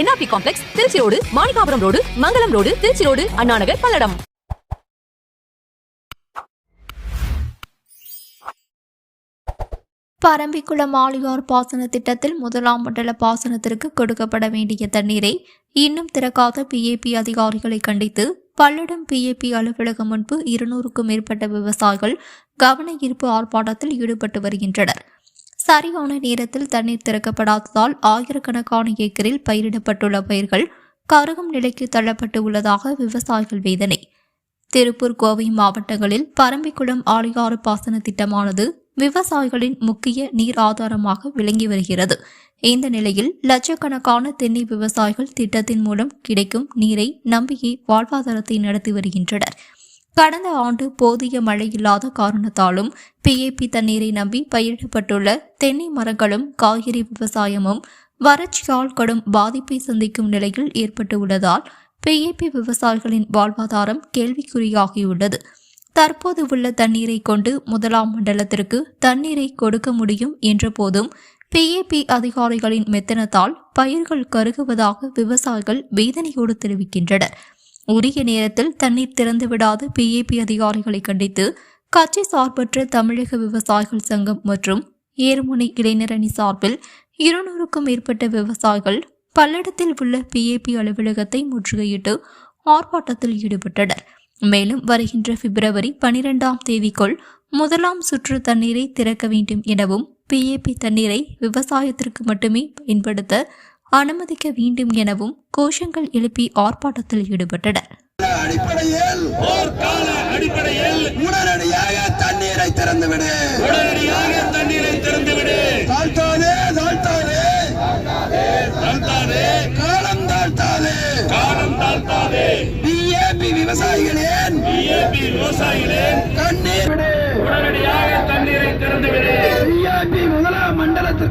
NRP complex Trichy road Manikkapuram road Mangalam road Trichy road Annanagar Palladam Parambikulam Aliyar பாசன திட்டத்தில் முதலாம் மண்டல பாசனத்திற்கு கொடுக்கப்பட வேண்டிய தண்ணீரை இன்னும் திறக்காத பிஏபி அதிகாரிகளை கண்டித்து பல்லடம் பிஏபி அலுவலகம் முன்பு இருநூறுக்கும் மேற்பட்ட விவசாயிகள் கவன ஈர்ப்பு ஆர்ப்பாட்டத்தில் ஈடுபட்டு வருகின்றனர். சரியான நேரத்தில் தண்ணீர் திறக்கப்படாததால் ஆயிரக்கணக்கான ஏக்கரில் பயிரிடப்பட்டுள்ள பயிர்கள் கருகும் நிலைக்கு தள்ளப்பட்டு உள்ளதாக விவசாயிகள் வேதனை. திருப்பூர் கோவை மாவட்டங்களில் பரம்பிக்குளம் ஆழியாறு பாசன திட்டமானது விவசாயிகளின் முக்கிய நீர் ஆதாரமாக விளங்கி வருகிறது. இந்த நிலையில் லட்சக்கணக்கான தென்னை விவசாயிகள் திட்டத்தின் மூலம் கிடைக்கும் நீரை நம்பியே வாழ்வாதாரத்தை நடத்தி வருகின்றனர். கடந்த ஆண்டு போதிய மழை இல்லாத காரணத்தாலும் பிஏபி தண்ணீரை நம்பி பயிரிடப்பட்டுள்ள தென்னை மரங்களும் காய்கறி விவசாயமும் வறட்சியால் கடும் பாதிப்பை சந்திக்கும் நிலையில் ஏற்பட்டுள்ளதால் பிஏபி விவசாயிகளின் வாழ்வாதாரம் கேள்விக்குறியாகியுள்ளது. தற்போது உள்ள தண்ணீரை கொண்டு முதலாம் மண்டலத்திற்கு தண்ணீரை கொடுக்க முடியும் என்ற போதும் பிஏபி அதிகாரிகளின் மெத்தனத்தால் பயிர்கள் கருகுவதாக விவசாயிகள் வேதனையோடு தெரிவிக்கின்றனர். உரிய நேரத்தில் தண்ணீர் திறந்துவிடாத பிஏபி அதிகாரிகளை கண்டித்து கட்சி சார்பற்ற தமிழக விவசாயிகள் சங்கம் மற்றும் ஏர்முனை இளைஞரணி சார்பில் இருநூறுக்கும் மேற்பட்ட விவசாயிகள் பல்லடத்தில் உள்ள பிஏபி அலுவலகத்தை முற்றுகையிட்டு ஆர்ப்பாட்டத்தில் ஈடுபட்டனர். மேலும் வருகின்ற பிப்ரவரி பனிரெண்டாம் தேதிக்குள் முதலாம் சுற்று தண்ணீரை திறக்க வேண்டும் எனவும் பிஏபி தண்ணீரை விவசாயத்திற்கு மட்டுமே பயன்படுத்த அனுமதிக்க வேண்டும் எனவும் கோஷங்கள் எழுப்பி ஆர்ப்பாட்டத்தில் ஈடுபட்டனர். அடிப்படையில் போர்க்கால அடிப்படையில் உடனடியாக தண்ணீரை திறந்துவிடு. உடனடியாக தண்ணீரை திறந்துவிடு. தாழ்த்தாதே தாழ்த்தாதே. தாழ்த்தாதே. காலம் தாழ்த்தாதே. காலம் தாழ்த்தாதே. பிஏபி விவசாயிகளின் பிஏபி விவசாயிகளே. கண்ணீர் உடனடியாக தண்ணீரை திறந்துவிடு. பிஏபி முதலாம்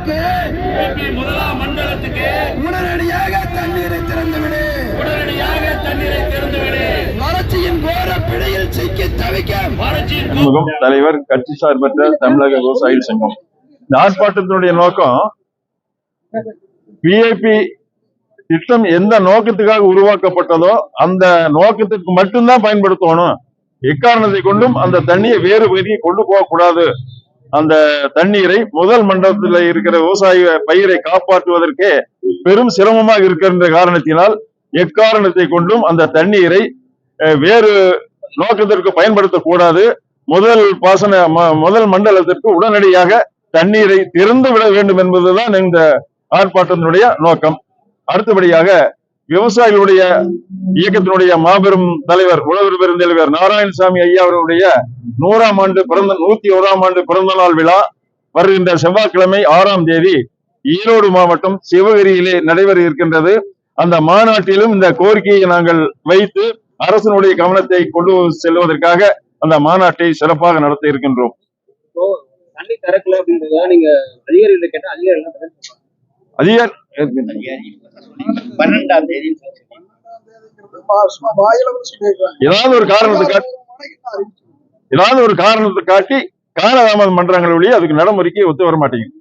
மண்டலத்திற்கு பிஏபி முதலாம் மண்டலத்துக்கு உடனடியாக தண்ணீரை திறந்துவிடு. உடனடியாக தண்ணீரை திறந்துவிடு. வறட்சியின் கோர பிழையில் சிக்கி தவிக்க வறட்சியின் சண்முகம் தலைவர் கட்சி சார்பற்ற தமிழக விவசாயிகள் சங்கம். இந்த ஆர்ப்பாட்டத்தினுடைய நோக்கம் பிஐபி திட்டம் எந்த நோக்கத்துக்காக உருவாக்கப்பட்டதோ அந்த நோக்கத்துக்கு மட்டும்தான் பயன்படுத்தணும். எக்காரணத்தை கொண்டும் அந்த தண்ணியை வேறு பகுதிக்கு கொண்டு போகக்கூடாது. அந்த தண்ணீரை முதல் மண்டலத்தில் இருக்கிற விவசாய பயிரை காப்பாற்றுவதற்கே பெரும் சிரமமாக இருக்கின்ற காரணத்தினால் எக்காரணத்தை கொண்டும் அந்த தண்ணீரை வேறு நோக்கத்திற்கு பயன்படுத்தக்கூடாது. முதல் பாசன ம- முதல் மண்டலத்திற்கு உடனடியாக தண்ணீரை திறந்து விட வேண்டும் என்பதுதான் இந்த ஆர்ப்பாட்டத்தினுடைய நோக்கம். அடுத்தபடியாக விவசாயிகளுடைய இயக்கத்தினுடைய மாபெரும் தலைவர் உழவர் பெருந்தலைவர் நாராயணசாமி ஐயா அவருடைய நூறாம் ஆண்டு பிறந்த நூத்தி ஓராம் ஆண்டு பிறந்த நாள் விழா வருகின்ற செவ்வாய்க்கிழமை ஆறாம் தேதி ஈரோடு மாவட்டம் சிவகிரியிலே நடைபெற இருக்கின்றது. அந்த மாநாட்டிலும் இந்த கோரிக்கையை நாங்கள் வைத்து அரசனுடைய கவனத்தை கொண்டு செல்வதற்காக அந்த மாநாட்டை சிறப்பாக நடத்த இருக்கின்றோம். அதிகார் ஏதாவது ஒரு காரணத்தை காட்டி ஏதாவது ஒரு காரணத்தை காட்டி காலதாமதம் பண்றாங்களே ஒழிய அதுக்கு நடைமுறைக்கு ஒத்து வர மாட்டேங்குது.